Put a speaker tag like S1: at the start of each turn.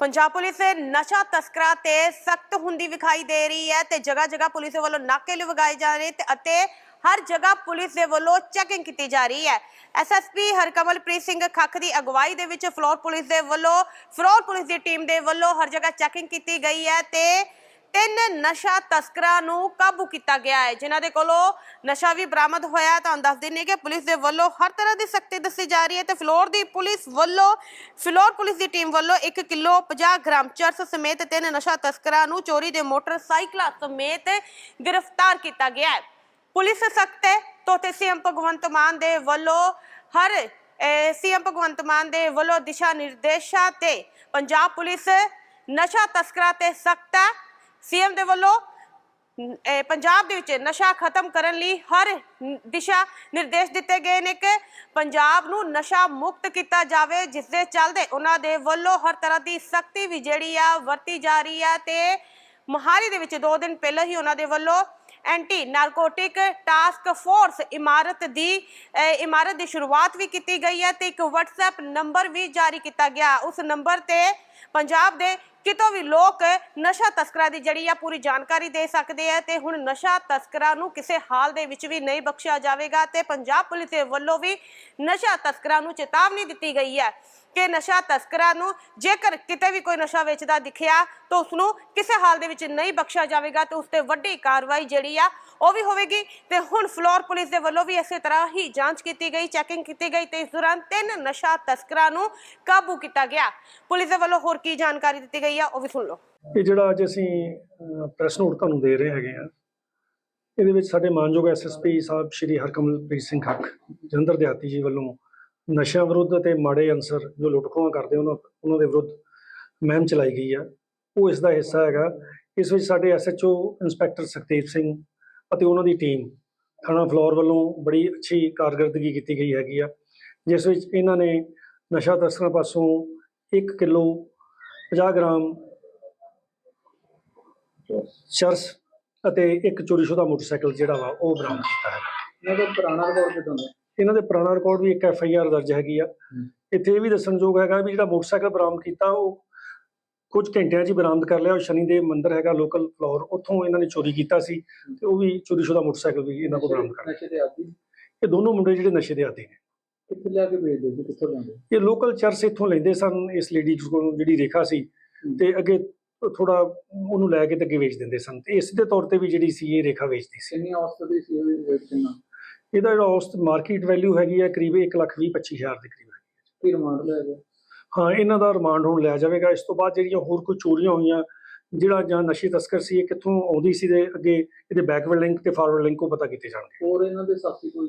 S1: Punjab police ਨਸ਼ਾ ਤਸਕਰਾਂ ਤੇ ਸਖਤ ਹੁੰਦੀ ਵਿਖਾਈ ਦੇ ਰਹੀ ਹੈ ਤੇ ਜਗ੍ਹਾ ਜਗ੍ਹਾ ਪੁਲਿਸ ਵੱਲੋਂ ਨਾਕੇ ਲਗਾਏ ਜਾ ਰਹੇ ਤੇ ਅਤੇ ਹਰ ਜਗ੍ਹਾ ਪੁਲਿਸ ਦੇ ਵੱਲੋਂ ਚੈਕਿੰਗ ਕੀਤੀ ਜਾ ਰਹੀ ਹੈ। ਐਸਐਸਪੀ ਹਰਕਮਲਪ੍ਰੀਤ ਸਿੰਘ ਖੱਖ ਦੀ ਅਗਵਾਈ ਦੇ ਵਿੱਚ ਫਲੋਰ ਪੁਲਿਸ ਦੇ ਵੱਲੋਂ, ਫਲੋਰ ਪੁਲਿਸ ਦੀ ਟੀਮ ਦੇ ਵੱਲੋਂ ਹਰ ਜਗ੍ਹਾ ਚੈਕਿੰਗ ਕੀਤੀ ਗਈ ਹੈ ਤੇ ਤਿੰਨ ਨਸ਼ਾ ਤਸਕਰਾਂ ਨੂੰ ਕਾਬੂ ਕੀਤਾ ਗਿਆ ਹੈ। ਜਿਨ੍ਹਾਂ ਦੇ ਕੋਲੋਂ ਨਸ਼ਾ ਵੀ ਬਰਾਮਦ ਹੋਇਆ ਹੈ। ਤੁਹਾਨੂੰ ਦੱਸ ਦਿੰਨੇ ਕਿ ਪੁਲਿਸ ਦੇ ਵੱਲੋਂ ਹਰ ਤਰ੍ਹਾਂ ਦੀ ਸਖਤੀ ਦੱਸੀ ਜਾ ਰਹੀ ਹੈ ਤੇ ਫਲੋਰ ਦੀ ਪੁਲਿਸ ਵੱਲੋਂ, ਫਲੋਰ ਪੁਲਿਸ ਦੀ ਟੀਮ ਵੱਲੋਂ 1 ਕਿਲੋ 50 ਗ੍ਰਾਮ ਚਰਸ ਸਮੇਤ ਤਿੰਨ ਨਸ਼ਾ ਤਸਕਰਾਂ ਨੂੰ ਚੋਰੀ ਦੇ ਮੋਟਰਸਾਈਕਲਾਂ ਸਮੇਤ ਗ੍ਰਿਫਤਾਰ ਕੀਤਾ ਗਿਆ ਹੈ। ਪੁਲਿਸ ਸਖਤ ਹੈ ਤੋਂ ਤੇ ਸੀਐਮ ਭਗਵੰਤ ਮਾਨ ਦੇ ਵੱਲੋਂ ਹਰ ਸੀਐਮ ਭਗਵੰਤ ਮਾਨ ਦੇ ਵੱਲੋਂ ਦਿਸ਼ਾ ਨਿਰਦੇਸ਼ਾਂ ਤੇ ਪੰਜਾਬ ਪੁਲਿਸ ਨਸ਼ਾ ਤਸਕਰਾਂ ਤੇ ਸਖਤ ਹੈ। ਸੀਐਮ ਦੇ ਵੱਲੋਂ ਪੰਜਾਬ ਦੇ ਵਿੱਚ ਨਸ਼ਾ ਖਤਮ ਕਰਨ ਲਈ ਹਰ ਦਿਸ਼ਾ ਨਿਰਦੇਸ਼ ਦਿੱਤੇ ਗਏ ਨੇ ਕਿ ਪੰਜਾਬ ਨੂੰ ਨਸ਼ਾ ਮੁਕਤ ਕੀਤਾ ਜਾਵੇ ਜਿਸ ਦੇ ਚੱਲਦੇ ਉਹਨਾਂ ਦੇ ਵੱਲੋਂ ਹਰ ਤਰ੍ਹਾਂ ਦੀ ਸਖਤੀ ਵੀ ਜਿਹੜੀ ਆ ਵਰਤੀ ਜਾ ਰਹੀ ਆ ਤੇ ਮੋਹਾਲੀ ਦੇ ਵਿੱਚ 2 ਦਿਨ ਪਹਿਲਾਂ ਹੀ ਉਹਨਾਂ ਦੇ ਵੱਲੋਂ ਐਂਟੀ ਨਾਰਕੋਟਿਕ ਟਾਸਕ ਫੋਰਸ ਇਮਾਰਤ ਦੀ ਇਮਾਰਤ ਦੀ ਸ਼ੁਰੂਆਤ ਵੀ ਕੀਤੀ ਗਈ ਹੈ ਤੇ ਇੱਕ WhatsApp ਨੰਬਰ ਵੀ ਜਾਰੀ ਕੀਤਾ ਗਿਆ। ਉਸ ਨੰਬਰ ਤੇ ਪੰਜਾਬ ਦੇ ਕਿਤੋਂ ਵੀ ਲੋਕ ਨਸ਼ਾ ਤਸਕਰਾਂ ਦੀ ਜਿਹੜੀ ਆ ਪੂਰੀ ਜਾਣਕਾਰੀ ਦੇ ਸਕਦੇ ਆ ਤੇ ਹੁਣ ਨਸ਼ਾ ਤਸਕਰਾਂ ਨੂੰ ਕਿਸੇ ਹਾਲ ਦੇ ਵਿੱਚ ਵੀ ਨਹੀਂ ਬਖਸ਼ਿਆ ਜਾਵੇਗਾ ਤੇ ਪੰਜਾਬ ਪੁਲਿਸ ਦੇ ਵੱਲੋਂ ਵੀ ਨਸ਼ਾ ਤਸਕਰਾਂ ਨੂੰ ਚੇਤਾਵਨੀ ਦਿੱਤੀ ਗਈ ਹੈ ਕਿ ਨਸ਼ਾ ਤਸਕਰਾਂ ਨੂੰ ਜੇਕਰ ਕਿਤੇ ਵੀ ਕੋਈ ਨਸ਼ਾ ਵੇਚਦਾ ਦਿਖਿਆ ਤਾਂ ਉਸ ਨੂੰ ਕਿਸੇ ਹਾਲ ਦੇ ਵਿੱਚ ਨਹੀਂ ਬਖਸ਼ਿਆ ਜਾਵੇਗਾ ਤੇ ਉਸ ਤੇ ਵੱਡੀ ਕਾਰਵਾਈ ਜਿਹੜੀ ਆ ਉਹ ਵੀ ਹੋਵੇਗੀ ਤੇ ਹੁਣ ਫਲੋਰ ਪੁਲਿਸ ਦੇ ਵੱਲੋਂ ਵੀ ਇਸੇ ਤਰ੍ਹਾਂ ਹੀ ਜਾਂਚ ਕੀਤੀ ਗਈ ਚੈਕਿੰਗ ਕੀਤੀ ਗਈ ਤੇ ਇਸ ਦੌਰਾਨ ਤਿੰਨ ਨਸ਼ਾ ਤਸਕਰਾਂ ਨੂੰ ਕਾਬੂ ਕੀਤਾ ਗਿਆ। ਪੁਲਿਸ ਦੇ ਵੱਲੋਂ ਹੋਰ ਕੀ ਜਾਣਕਾਰੀ ਦਿੱਤੀ ਗਈ ਆ, ਉਹ ਵੀ ਸੁਣ ਲਓ।
S2: ਇਹ ਜਿਹੜਾ ਅੱਜ ਅਸੀਂ ਪ੍ਰੈਸ ਨੋਟ ਤੁਹਾਨੂੰ ਦੇ ਰਹੇ ਹੈਗੇ ਆ, ਇਹਦੇ ਵਿੱਚ ਸਾਡੇ ਮਾਨਯੋਗ ਐਸਐਸਪੀ ਸਾਹਿਬ ਸ਼੍ਰੀ ਹਰਕਮਲਪ੍ਰੀਤ ਸਿੰਘ ਹੱਕ ਜਲੰਧਰ ਦਿਹਾਤੀ ਜੀ ਵੱਲੋਂ ਨਸ਼ਿਆਂ ਵਿਰੁੱਧ ਅਤੇ ਮਾੜੇ ਅਨਸਰ ਜੋ ਲੁੱਟਖੋਆਂ ਕਰਦੇ ਉਹਨਾਂ ਉਹਨਾਂ ਦੇ ਵਿਰੁੱਧ ਮੁਹਿੰਮ ਚਲਾਈ ਗਈ ਆ। ਉਹ ਇਸ ਦਾ ਹਿੱਸਾ ਹੈਗਾ। ਇਸ ਵਿੱਚ ਸਾਡੇ ਐਸਐਚਓ ਇੰਸਪੈਕਟਰ ਸੁਖਦੇਵ ਸਿੰਘ ਅਤੇ ਉਹਨਾਂ ਦੀ ਟੀਮ ਥਾਣਾ ਫਲੋਰ ਵੱਲੋਂ ਬੜੀ ਅੱਛੀ ਕਾਰਗਰਦਗੀ ਕੀਤੀ ਗਈ ਹੈਗੀ ਆ, ਜਿਸ ਵਿੱਚ ਇਹਨਾਂ ਨੇ ਨਸ਼ਾ ਤਸਕਰਾਂ ਪਾਸੋਂ 1 ਕਿਲੋ 50 ਗ੍ਰਾਮ ਚਰਸ ਅਤੇ ਇੱਕ ਚੋਰੀਸ਼ੁਦਾ ਮੋਟਰਸਾਈਕਲ ਜਿਹੜਾ ਵਾ ਉਹ ਬਰਾਮਦ ਕੀਤਾ ਹੈ।
S3: ਇਹਨਾਂ ਦਾ ਪੁਰਾਣਾ ਰਿਕਾਰਡ ਕਿਦਾਂ ਦਾ?
S2: ਇਹਨਾਂ ਦੇ ਪੁਰਾਣਾ ਰਿਕਾਰਡ ਵੀ ਇੱਕ ਐਫ ਆਈ ਆਰ ਦਰਜ ਹੈਗੀ ਆ। ਇੱਥੇ ਇਹ ਵੀ ਦੱਸਣਯੋਗ ਹੈਗਾ ਵੀ ਜਿਹੜਾ ਮੋਟਰਸਾਈਕਲ ਬਰਾਮਦ ਕੀਤਾ ਉਹ ਕੁਝ ਘੰਟਿਆਂ 'ਚ ਹੀ ਬਰਾਮਦ ਕਰ ਲਿਆ। ਉਹ ਸ਼ਨੀ ਦੇ ਮੰਦਿਰ ਹੈਗਾ ਲੋਕਲ ਫਲੋਰ ਉੱਥੋਂ ਇਹਨਾਂ ਨੇ ਚੋਰੀ ਕੀਤਾ ਸੀ ਤੇ ਉਹ ਵੀ ਚੋਰੀਸ਼ੁਦਾ ਮੋਟਰਸਾਈਕਲ ਵੀ ਇਹਨਾਂ ਕੋਲ ਬਰਾਮਦ ਕਰ ਲਿਆ। ਇਹ ਦੋਨੋਂ ਮੁੰਡੇ ਜਿਹੜੇ ਨਸ਼ੇ ਦੇ ਆਦੀ ਨੇ।
S3: ਕਿੱਥੇ ਲਿਆ ਕੇ ਵੇਚਦੇ ਸੀ ਕਿੱਥੋਂ ਲਿਆਉਂਦੇ
S2: ਇਹ ਲੋਕਲ ਚਰਚ ਇੱਥੋਂ ਲੈਂਦੇ ਸਨ ਇਸ ਲੇਡੀ ਕੋਲੋਂ ਜਿਹੜੀ ਰੇਖਾ ਸੀ ਤੇ ਅੱਗੇ ਥੋੜਾ ਉਹਨੂੰ ਲੈ ਕੇ ਤੇ ਅੱਗੇ ਵੇਚ ਦਿੰਦੇ ਸਨ। ਤੇ ਇਸ ਦੇ ਤੌਰ ਤੇ ਵੀ ਜਿਹੜੀ ਸੀ ਇਹ ਰੇਖਾ ਵੇਚਦੀ ਸੀ।
S3: ਕਿੰਨੀ ਔਸਤ ਦੀ ਸੀ ਉਹਦੀ ਰੇਟ ਕਿੰਨਾ
S2: ਇਹਦਾ ਜਿਹੜਾ ਔਸਤ ਮਾਰਕੀਟ ਵੈਲਿਊ ਹੈਗੀ ਹੈ ਕਰੀਬ 1 ਲੱਖ ਵੀਹ ਪੱਚੀ ਹਜ਼ਾਰ ਦੇ ਕਰੀਬ ਹੈ
S3: ਕੀ ਰਿਮਾਂਡ ਲਿਆ ਗਿਆ
S2: ਹਾਂ ਇਹਨਾਂ ਦਾ ਰਿਮਾਂਡ ਹੁਣ ਲਿਆ ਜਾਵੇਗਾ। ਇਸ ਤੋਂ ਬਾਅਦ ਜਿਹੜੀਆਂ ਹੋਰ ਕੋਈ ਚੋਰੀਆਂ ਹੋਈਆਂ ਜਿਹੜਾ ਜਾਂ ਨਸ਼ੀ ਤਸਕਰ ਸੀ ਇਹ ਕਿੱਥੋਂ ਆਉਂਦੀ ਸੀ ਤੇ ਅੱਗੇ ਇਹਦੇ ਬੈਕਵਰਡ ਲਿੰਕ ਤੇ ਫਾਰਵਰਡ ਲਿੰਕ ਉਹ ਪਤਾ ਕੀਤੇ ਜਾਣਗੇ।
S3: ਹੋਰ ਇਹਨਾਂ ਦੇ ਸਾਥੀ ਕੋਈ?